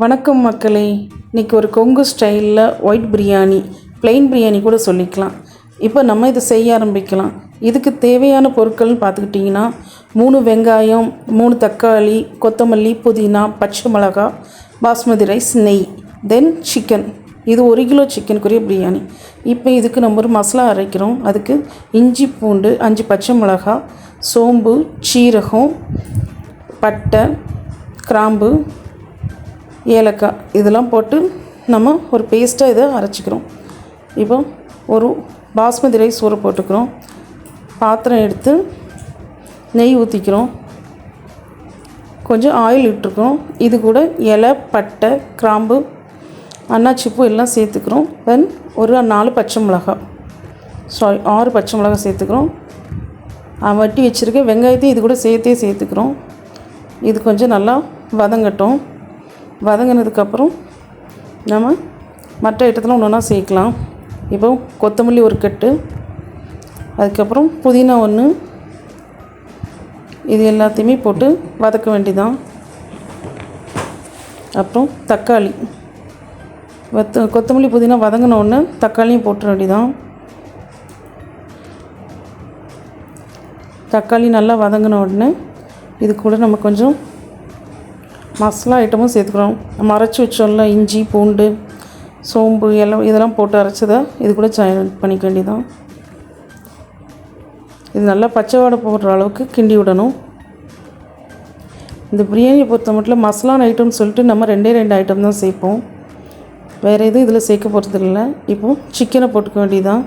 வணக்கம் மக்களே இன்றைக்கி ஒரு கொங்கு ஸ்டைலில் ஒயிட் பிரியாணி பிளெயின் பிரியாணி கூட சொல்லிக்கலாம். இப்போ நம்ம இதை செய்ய ஆரம்பிக்கலாம். இதுக்கு தேவையான பொருட்கள்னு பார்த்துக்கிட்டிங்கன்னா மூணு வெங்காயம் மூணு தக்காளி கொத்தமல்லி புதினா பச்சை மிளகா பாஸ்மதி ரைஸ் நெய் தென் சிக்கன் இது ஒரு கிலோ சிக்கனுக்குரிய பிரியாணி. இப்போ இதுக்கு நம்ம ஒரு மசாலா அரைக்கிறோம். அதுக்கு இஞ்சி பூண்டு அஞ்சு பச்சை மிளகா சோம்பு சீரகம் பட்டை கிராம்பு ஏலக்காய். இதெல்லாம் போட்டு நம்ம ஒரு பேஸ்ட்டாக இதை அரைச்சிக்கிறோம். இப்போ ஒரு பாஸ்மதி ரைஸ் ஊற போட்டுக்கிறோம். பாத்திரம் எடுத்து நெய் ஊற்றிக்கிறோம் கொஞ்சம் ஆயில் இட்டுருக்கோம் இது கூட இலை பட்டை கிராம்பு அன்னாச்சிப்பூ எல்லாம் சேர்த்துக்கிறோம். தென் ஒரு நாலு பச்சை மிளகாய். சாரி ஆறு பச்சை மிளகாய் சேர்த்துக்கிறோம். வட்டி வச்சுருக்க வெங்காயத்தையும் இது கூட சேர்த்தே சேர்த்துக்கிறோம். இது கொஞ்சம் நல்லா வதங்கட்டும். வதங்கினதுக்கப்புறம் நம்ம மற்ற ஐட்டத்தில் ஒன்று ஒன்றா சேர்க்கலாம். இப்போ கொத்தமல்லி ஒரு கட்டு அதுக்கப்புறம் புதினா ஒன்று. இது எல்லாத்தையுமே போட்டு வதக்க வேண்டிதான். அப்புறம் தக்காளி. வத்த கொத்தமல்லி புதினா வதங்கின உடனே தக்காளியும் போட்டுற வேண்டிதான். தக்காளி நல்லா வதங்கின உடனே இது கூட நம்ம கொஞ்சம் மசாலா ஐட்டமும் சேர்த்துக்கிறோம். நம்ம அரைச்சி வச்சோம்ல இஞ்சி பூண்டு சோம்பு எல்லாம் இதெல்லாம் போட்டு அரைச்சதை? இது கூட ஜாயின் பண்ணிக்க வேண்டியதான் இது நல்லா பச்சை வாடை போடுற அளவுக்கு கிண்டி விடணும். இந்த பிரியாணியை பொறுத்த மட்டும் மசாலான ஐட்டம்னு சொல்லிட்டு நம்ம ரெண்டே ரெண்டு ஐட்டம் தான் சேர்ப்போம். வேறு எதுவும் இதில் சேர்க்க போகிறது இல்லை இப்போது சிக்கனை போட்டுக்க வேண்டியதான்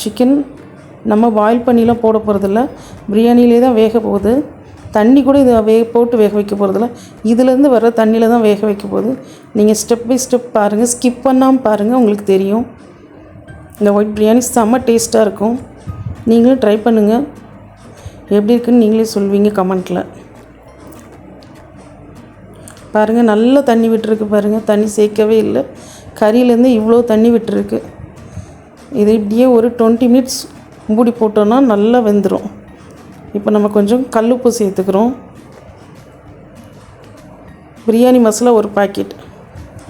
சிக்கன் நம்ம பாயில் பண்ணிலாம் போட போகிறதில்ல பிரியாணிலே தான் வேக போகுது. தண்ணி கூட இதை வே போட்டு வேக வைக்க போகிறதில்ல இதுலேருந்து வர்ற தண்ணியில் தான் வேக வைக்க போகுது. நீங்கள் ஸ்டெப் பை ஸ்டெப் பாருங்கள் ஸ்கிப் பண்ணாமல் பாருங்கள் உங்களுக்கு தெரியும். இந்த ஒயிட் பிரியாணி செம்ம டேஸ்ட்டாக இருக்கும். நீங்களும் ட்ரை பண்ணுங்கள் எப்படி இருக்குன்னு நீங்களே சொல்வீங்க கமெண்ட்டில் பாருங்கள் நல்ல தண்ணி விட்டுருக்கு பாருங்கள் தண்ணி சேர்க்கவே இல்லை. கறியிலேருந்து இவ்வளோ தண்ணி விட்டுருக்கு. இது இப்படியே ஒரு டுவெண்ட்டி மினிட்ஸ் மூடி போட்டோன்னா நல்லா வெந்துடும் இப்போ நம்ம கொஞ்சம் கல்லுப்பு சேர்த்துக்கிறோம். பிரியாணி மசாலா ஒரு பாக்கெட்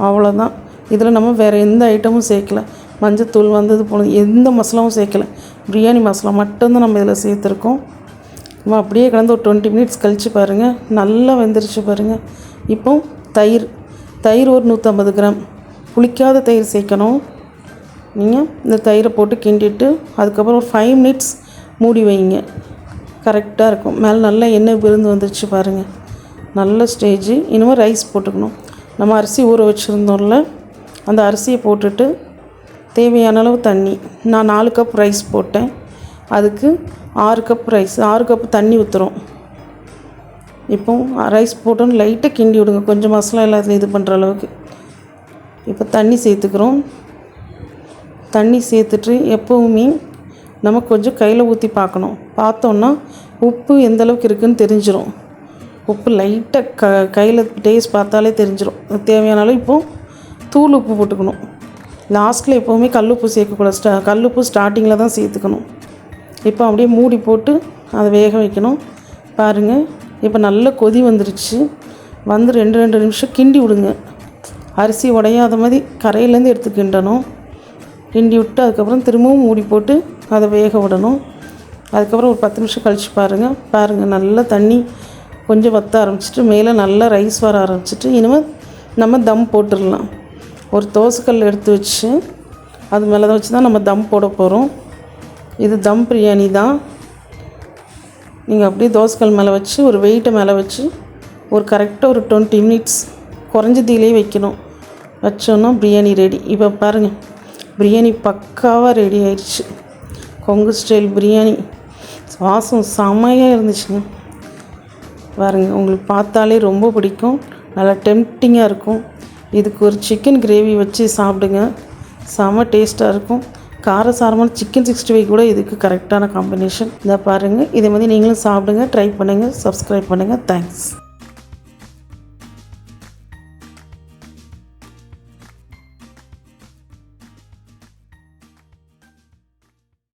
அவ்வளோதான் இதில் நம்ம வேறு எந்த ஐட்டமும் சேர்க்கல. மஞ்சத்தூள் வந்தது போனது எந்த மசாலாவும் சேர்க்கல. பிரியாணி மசாலா மட்டும்தான் நம்ம இதில் சேர்த்துருக்கோம். நம்ம அப்படியே கலந்து ஒரு டுவெண்ட்டி மினிட்ஸ் கழித்து பாருங்கள் நல்லா வெந்துருச்சு பாருங்கள் இப்போ தயிர். தயிர் ஒரு நூற்றம்பது கிராம். புளிக்காத தயிர் சேர்க்கணும். நீங்கள் இந்த தயிரை போட்டு கிண்டிட்டு அதுக்கப்புறம் ஒரு ஃபைவ் மினிட்ஸ் மூடி வைங்க. கரெக்டாக இருக்கும். மேலே நல்லா எண்ணெய் விருந்து வந்துருச்சு பாருங்கள் நல்ல ஸ்டேஜ் இனிமேல் ரைஸ் போட்டுக்கணும். நம்ம அரிசி ஊற வச்சுருந்தோம்ல அந்த அரிசியை போட்டுட்டு தேவையான அளவு தண்ணி நான் நாலு கப் ரைஸ் போட்டேன். அதுக்கு ஆறு கப் ரைஸ் ஆறு கப் தண்ணி ஊற்றுறோம் இப்போ ரைஸ் போட்டோன்னு லைட்டாக கிண்டி விடுங்க. கொஞ்சம் மசாலா எல்லாத்தையும் இது பண்ணுற அளவுக்கு. இப்போ தண்ணி சேர்த்துக்கிறோம். தண்ணி சேர்த்துட்டு எப்போவுமே நம்ம கொஞ்சம் கையில் ஊற்றி பார்க்கணும். பார்த்தோன்னா உப்பு எந்த அளவுக்கு இருக்குதுன்னு தெரிஞ்சிடும் உப்பு லைட்டாக க கையில் டேஸ்ட் பார்த்தாலே தெரிஞ்சிடும் தேவையான அளவு இப்போது தூள் உப்பு போட்டுக்கணும். லாஸ்ட்டில் எப்போவுமே கல்லுப்பு சேர்க்கக்கூடாது. ஸ்டா கல்லுப்பு ஸ்டார்டிங்கில் தான் சேர்த்துக்கணும். இப்போ அப்படியே மூடி போட்டு அதை வேக வைக்கணும். பாருங்கள் இப்போ நல்ல கொதி வந்துருச்சு. வந்து ரெண்டு ரெண்டு நிமிஷம் கிண்டி விடுங்க. அரிசி உடையாத மாதிரி கரையிலேருந்து எடுத்து கிண்டணும் கிண்டி விட்டு அதுக்கப்புறம் திரும்பவும் மூடி போட்டு அதை வேக விடணும். அதுக்கப்புறம் ஒரு பத்து நிமிஷம் கழித்து பாருங்கள் பாருங்கள் நல்லா தண்ணி கொஞ்சம் வத்த ஆரம்பிச்சிட்டு மேலே நல்லா ரைஸ் வர ஆரம்பிச்சிட்டு இனிமேல் நம்ம தம் போட்டுடலாம். ஒரு தோசைக்கல் எடுத்து வச்சு அது மேலே தான் வச்சு தான் நம்ம தம் போட போகிறோம் இது தம் பிரியாணி தான். நீங்கள் அப்படியே தோசைக்கல் மேலே வச்சு ஒரு வெயிட்டை மேலே வச்சு ஒரு கரெக்டாக ஒரு டுவெண்ட்டி மினிட்ஸ் குறைஞ்சதிலே வைக்கணும். வச்சோன்னா பிரியாணி ரெடி இப்போ பாருங்கள் பிரியாணி பக்காவாக ரெடி ஆயிடுச்சு கொங்கு ஸ்டைல் பிரியாணி. சுவாசம் செமையாக இருந்துச்சுங்க. பாருங்க உங்களுக்கு பார்த்தாலே ரொம்ப பிடிக்கும். நல்லா டெம்ப்டிங்காக இருக்கும். இதுக்கு ஒரு சிக்கன் கிரேவி வச்சு சாப்பிடுங்க. செம டேஸ்ட்டாக இருக்கும். காரசாரமான சிக்கன் சிக்ஸ்டி ஃபைவ் கூட இதுக்கு கரெக்டான காம்பினேஷன் இதை பாருங்கள் இதே மாதிரி நீங்களும் சாப்பிடுங்க ட்ரை பண்ணுங்கள் சப்ஸ்கிரைப் பண்ணுங்கள் தேங்க்ஸ்